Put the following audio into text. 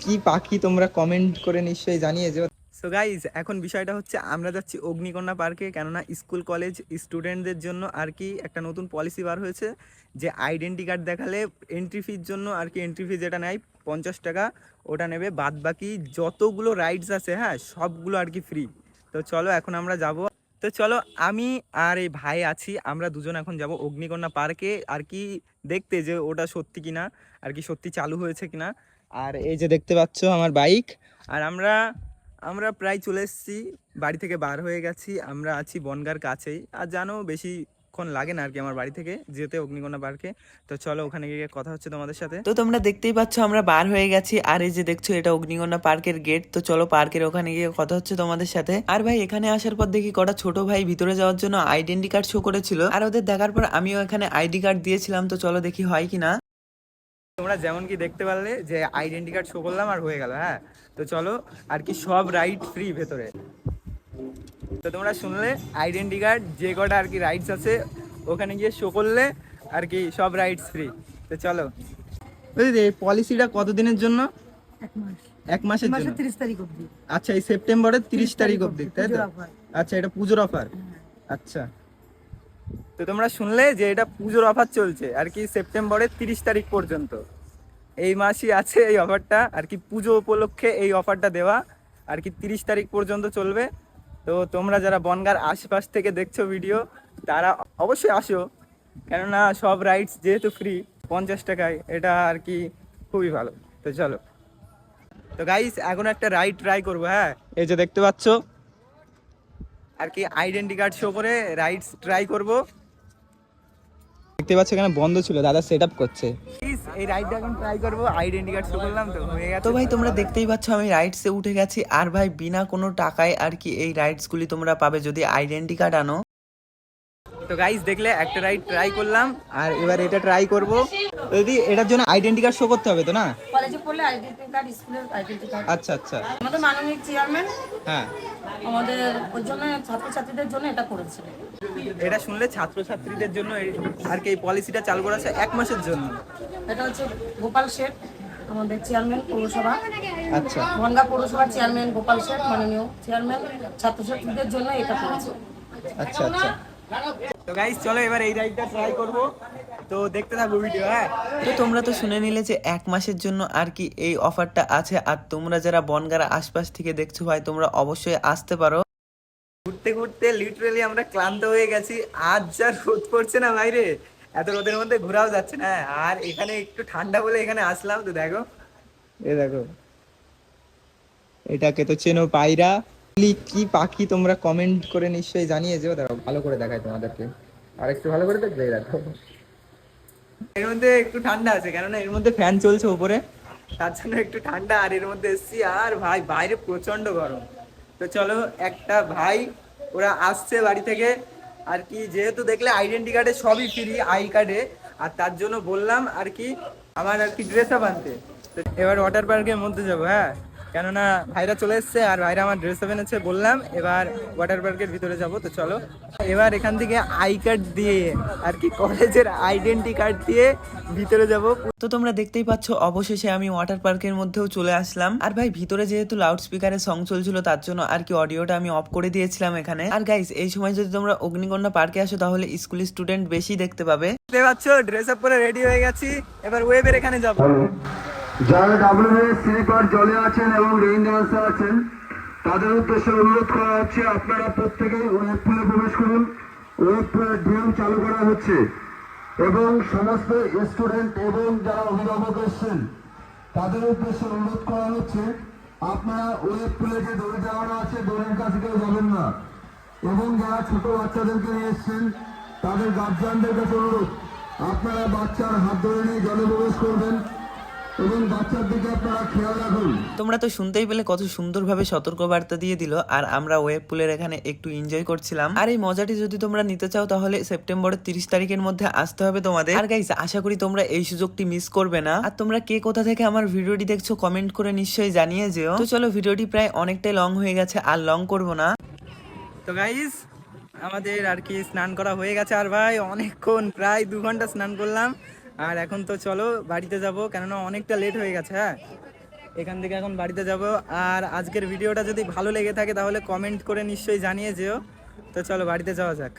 কি- পাখি তোমরা কমেন্ট করে নিশ্চয়ই জানিয়েছো সো গাইজ এখন বিষয়টা হচ্ছে আমরা যাচ্ছি অগ্নিকন্যা পার্কে, কেননা স্কুল, কলেজ স্টুডেন্টদের জন্য আর কি একটা নতুন পলিসি বার হয়েছে যে আইডেন্টি কার্ড দেখালে এন্ট্রি ফির জন্য আর কি এন্ট্রি ফি যেটা নেয় পঞ্চাশ টাকা, ওটা নেবে বাদ বাকি যতগুলো রাইডস আছে হ্যাঁ সবগুলো আর কি ফ্রি তো চলো এখন আমরা যাব। তো চলো আমি আর এই ভাই আছি, আমরা দুজন এখন যাব অগ্নিকন্যা পার্কে, আর কি দেখতে যে ওটা সত্যি কিনা, আর কি সত্যি চালু হয়েছে কিনা। আর এই যে দেখতে পাচ্ছ আমার বাইক। আর আমরা আমরা প্রায় চলে এসেছি, বাড়ি থেকে বার হয়ে গেছি। আমরা আছি বনগার কাছেই। আর জানো বেশি বেশিক্ষণ লাগে না আর কি আমার বাড়ি থেকে যেতে অগ্নিকন্যা পার্কে। তো চলো ওখানে গিয়ে কথা হচ্ছে তোমাদের সাথে। তো তোমরা দেখতেই পাচ্ছ আমরা বার হয়ে গেছি। আর এই যে দেখছ, এটা অগ্নিকন্যা পার্কের গেট। তো চলো পার্কের ওখানে গিয়ে কথা হচ্ছে তোমাদের সাথে। আর ভাই, এখানে আসার পর দেখি কটা ছোট ভাই ভিতরে যাওয়ার জন্য আইডেন্টি কার্ড শো করেছিল। আর ওদের দেখার পর আমিও এখানে আইডি কার্ড দিয়েছিলাম। তো চলো দেখি হয় কিনা। তোমরা যেমন কি দেখতে পারলে যে আইডেন্টি কার্ড শো করলাম আর হয়ে গেল হ্যাঁ? তো চলো আর কি সব রাইড ফ্রি ভেতরে। তো তোমরা শুনলে আইডেন্টি কার্ড যে কটা আর কি রাইডস আছে ওখানে গিয়ে শো করলে আর কি সব রাইডস ফ্রি তো চলো। বুঝলি পলিসিটা কতদিনের জন্য? এক মাস। এক মাসের জন্য? তিরিশ তারিখ অবধি। আচ্ছা এই সেপ্টেম্বরের তিরিশ তারিখ অবধি তাই তো? আচ্ছা এটা পুজোর অফার আচ্ছা। তো তোমরা শুনলে যে এটা পুজোর অফার চলছে আর কি সেপ্টেম্বরের তিরিশ তারিখ পর্যন্ত। এই মাসই আছে এই অফারটা আর কি পুজো উপলক্ষে এই অফারটা দেওয়া। আর কি তিরিশ তারিখ পর্যন্ত চলবে। তো তোমরা যারা বনগার আশপাশ থেকে দেখছ ভিডিও তারা অবশ্যই আসো। কেননা সব রাইডস যেহেতু ফ্রি পঞ্চাশ টাকায় এটা আর কি খুবই ভালো। তো চলো। তো গাইস এখন একটা রাইড ট্রাই করব হ্যাঁ? এই যে দেখতে পাচ্ছ। আর কি আইডেন্টি কার্ড শো করে রাইডস ট্রাই করব। দেখতে পাচ্ছ এখানে বন্ধ ছিল, দাদা সেট করছে। এই রাইডটা এখন ট্রাই করব। আইডেন্টি কার্ড শো করলাম তো, হয়ে গেছে। তো ভাই, তোমরা দেখতেই পাচ্ছ, আমি রাইডসে উঠে গেছি। আর ভাই, বিনা কোনো টাকায় আর কি এই রাইডস গুলি তোমরা পাবে যদি আইডেন্টি কার্ড আনো। তো গাইস দেখলে একটা রাইড ট্রাই করলাম আর এবার এটা ট্রাই করব। যদি এটার জন্য আইডেন্টি কার্ড শো করতে হবে তো না? কলেজে পড়লে আইডেন্টি কার্ড স্কুলের আইডেন্টি কার্ড আচ্ছা আচ্ছা। আমাদের মাননীয় চেয়ারম্যান হ্যাঁ। আমাদের ওর জন্য ছাত্রছাত্রীদের জন্য এটা করেছে। এটা শুনলে ছাত্রছাত্রীদের জন্য আর কি এই পলিসিটা চালু করা আছে এক মাসের জন্য। এটা হচ্ছে গোপাল শেঠ আমাদের চেয়ারম্যান পৌরসভা। আচ্ছা। বনগা পৌরসভার চেয়ারম্যান গোপাল শেঠ মাননীয় চেয়ারম্যান ছাত্রছাত্রীদের জন্য এটা করেছে। আচ্ছা আচ্ছা। তো গাইস চলো এবার এই রাইডটা ট্রাই করব। তো দেখতে থাকব ভিডিও হ্যাঁ? তো তোমরা তো শুনে নিলে যে এক মাসের জন্য আর কি এই অফারটা আছে। আর তোমরা যারা বনগারা আশপাশ থেকে দেখছ ভাই তোমরা অবশ্যই আসতে পারো। ঘুরতে ঘুরতে লিটারালি আমরা ক্লান্ত হয়ে গেছি। আজ যা রোদ পড়ছে না বাইরে এত রোদের মধ্যে ঘোরাও যাচ্ছে না। আর এখানে একটু ঠান্ডা বলে এখানে আসলাম তো দেখো। এ দেখো। এটাকে তো চেনো পায়রা। কি পাখি তোমরা কমেন্ট করে নিশ্চয়ই জানিয়ে যেও দেখো ভালো করে দেখাই তোমাদেরকে। আর একটু ভালো করে দেখবে দেখো। এর মধ্যে একটু ঠান্ডা আছে, কেননা এর মধ্যে ফ্যান চলছে উপরে। তার জন্য একটু ঠান্ডা, আর এর মধ্যে এসছি, আর ভাই, বাইরে প্রচণ্ড গরম। তো চলো, একটা ভাই, ওরা আসছে বাড়ি থেকে। আর কি, যেহেতু দেখলে আইডেন্টি কার্ডে সবই ফ্রি আই কার্ডে আর তার জন্য বললাম, আর কি, আমার আর কি ড্রেস আপ আনতে। এবার ওয়াটার পার্কের মধ্যে যাব হ্যাঁ? কেননা ভাইরা চলে এসছে আর ভাইরা আমার ড্রেস আপ এনেছে বললাম এবার ওয়াটার পার্কের ভিতরে যাব তো চলো। এবার এখান থেকে আই কার্ড দিয়ে আর কি কলেজের আইডেন্টি কার্ড দিয়ে ভিতরে যাব। তো তোমরা দেখতেই পাচ্ছ অবশেষে আমি ওয়াটার পার্কের মধ্যেও চলে আসলাম। আর ভাই ভিতরে যেহেতু লাউড স্পিকারে সং চলছিল তার জন্য আর কি অডিওটা আমি অফ করে দিয়েছিলাম এখানে। আর গাইস এই সময় যদি তোমরা অগ্নিকন্যা পার্কে আসো তাহলে স্কুল স্টুডেন্ট বেশি দেখতে পাবে। দেখতে পাচ্ছ ড্রেস আপ করে রেডি হয়ে গেছি এবার ওয়েবের এখানে যাব। যারা ডাব্লিউএস স্লিপার জলে আছেন এবং রেইন ডান্সে আছেন, তাদের উদ্দেশ্যে অনুরোধ করা হচ্ছে, আপনারা প্রত্যেকেই ওয়েব পুলে প্রবেশ করুন। ওয়েব পুলের ডিএম চালু করা হচ্ছে এবং সমস্ত স্টুডেন্ট এবং যারা অভিভাবক এসছেন, তাদের উদ্দেশ্যে অনুরোধ করা হচ্ছে, আপনারা ওয়েব পুলে যে দড়ি চালানো আছে, দড়ির কাছে কেউ যাবেন না। এবং যারা ছোট বাচ্চাদেরকে নিয়ে এসছেন, তাদের গার্জিয়ানদের কাছে অনুরোধ, আপনারা বাচ্চার হাত ধরে নিয়ে জলে প্রবেশ করবেন। তোমরা তো শুনতেই পেলে কত সুন্দরভাবে সতর্ক বার্তা দিয়ে দিল, আর আমরা ওয়েব পুলের এখানে একটু এনজয় করছিলাম। আর এই মজাটি যদি তোমরা নিতে চাও, তাহলে সেপ্টেম্বরের তিরিশ তারিখের মধ্যে আসতে হবে তোমাদের। আর গাইস আশা করি তোমরা এই সুযোগটি মিস করবে না। আর তোমরা কে কোথা থেকে আমার ভিডিওটি দেখছ কমেন্ট করে নিশ্চয়ই জানিয়ে যেও। তো চলো, ভিডিওটি প্রায় অনেকটাই লং হয়ে গেছে, আর লং করব না। তো গাইস আমাদের আর কি স্নান করা হয়ে গেছে। আর ভাই, অনেকক্ষণ, প্রায় দু ঘণ্টা স্নান করলাম। আর এখন তো চলো বাড়িতে যাব, কেননা অনেকটা লেট হয়ে গেছে হ্যাঁ? এখান থেকে এখন বাড়িতে যাব। আর আজকের ভিডিওটা যদি ভালো লেগে থাকে, তাহলে কমেন্ট করে নিশ্চয়ই জানিয়ে যেও। তো চলো বাড়িতে যাওয়া যাক।